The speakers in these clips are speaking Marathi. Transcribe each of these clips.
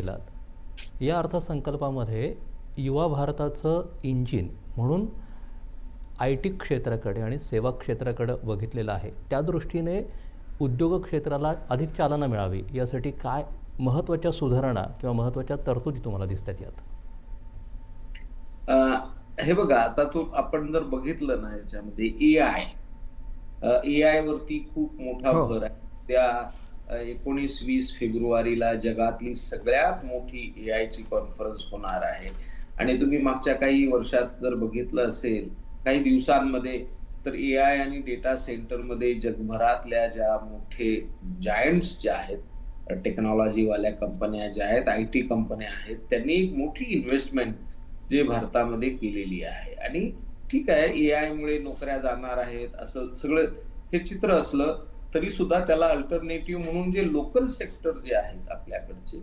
केलात या अर्थसंकल्पामध्ये युवा भारताचं इंजिन म्हणून आय टी क्षेत्राकडे आणि सेवा क्षेत्राकडे बघितलेलं आहे. त्या दृष्टीने उद्योग क्षेत्राला अधिक चालना मिळावी यासाठी काय महत्त्वाच्या सुधारणा किंवा महत्त्वाच्या तरतुदी तुम्हाला दिसतात यात? अं, हे बघा आता तो आपण जर बघितलं ना याच्यामध्ये ए आय ए आय वरती खूप मोठा हो. भर आहे. त्या एकोणीस वीस फेब्रुवारीला जगातली सगळ्यात मोठी ए आयची कॉन्फरन्स होणार आहे. आणि तुम्ही मागच्या काही वर्षात जर बघितलं असेल काही दिवसांमध्ये तर ए आय आणि डेटा सेंटरमध्ये जगभरातल्या ज्या मोठे जायंट्स ज्या आहेत टेक्नॉलॉजीवाल्या कंपन्या ज्या आहेत आय टी कंपन्या आहेत त्यांनी एक मोठी इन्व्हेस्टमेंट जे भारतामध्ये केलेली आहे. आणि ठीक आहे ए आयमुळे नोकऱ्या जाणार आहेत असं सगळं हे चित्र असलं तरी सुद्धा त्याला अल्टरनेटिव्ह म्हणून जे लोकल सेक्टर जे आहेत आपल्याकडचे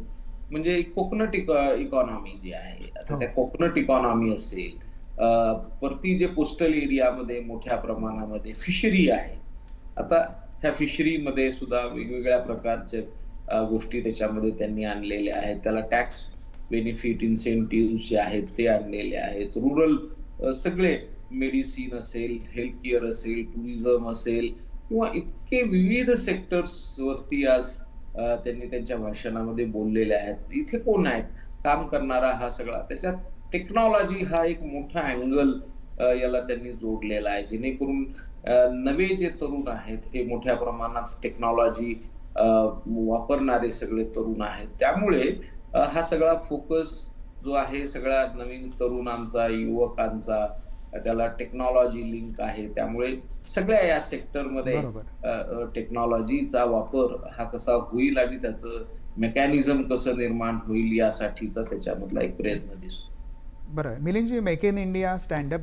म्हणजे कोकोनट इकॉनॉमी जी आहे आता हो. त्या कोकोनट इकॉनॉमी असेल वरती जे कोस्टल एरियामध्ये मोठ्या प्रमाणामध्ये फिशरी आहे आता ह्या फिशरीमध्ये सुद्धा वेगवेगळ्या प्रकारचे गोष्टी त्याच्यामध्ये त्यांनी आणलेल्या आहेत त्याला टॅक्स बेनिफिट इन्सेंटिव्ह जे आहेत ते आणलेले आहेत रुरल सगळे मेडिसिन असेल हेल्थ केअर असेल टुरिझम असेल किंवा इतके विविध सेक्टर्स वरती आज त्यांनी त्यांच्या भाषणामध्ये बोललेले आहेत. इथे कोण आहेत? काम करणारा हा सगळा. त्याच्यात टेक्नॉलॉजी हा एक मोठा अँगल याला त्यांनी जोडलेला आहे. जेणेकरून नवे जे तरुण आहेत हे मोठ्या प्रमाणात टेक्नॉलॉजी वापरणारे सगळे तरुण आहेत. त्यामुळे हा सगळा फोकस जो आहे सगळ्या नवीन तरुणांचा युवकांचा त्याला टेक्नॉलॉजी लिंक आहे. त्यामुळे सगळ्या या सेक्टरमध्ये टेक्नॉलॉजीचा वापर हा कसा होईल आणि त्याचं मेकॅनिझम कसं निर्माण होईल यासाठीचा त्याच्यामधला एक प्रयत्न दिसतो. बरं. मिलिंदजी मेक इन इंडिया स्टँडअप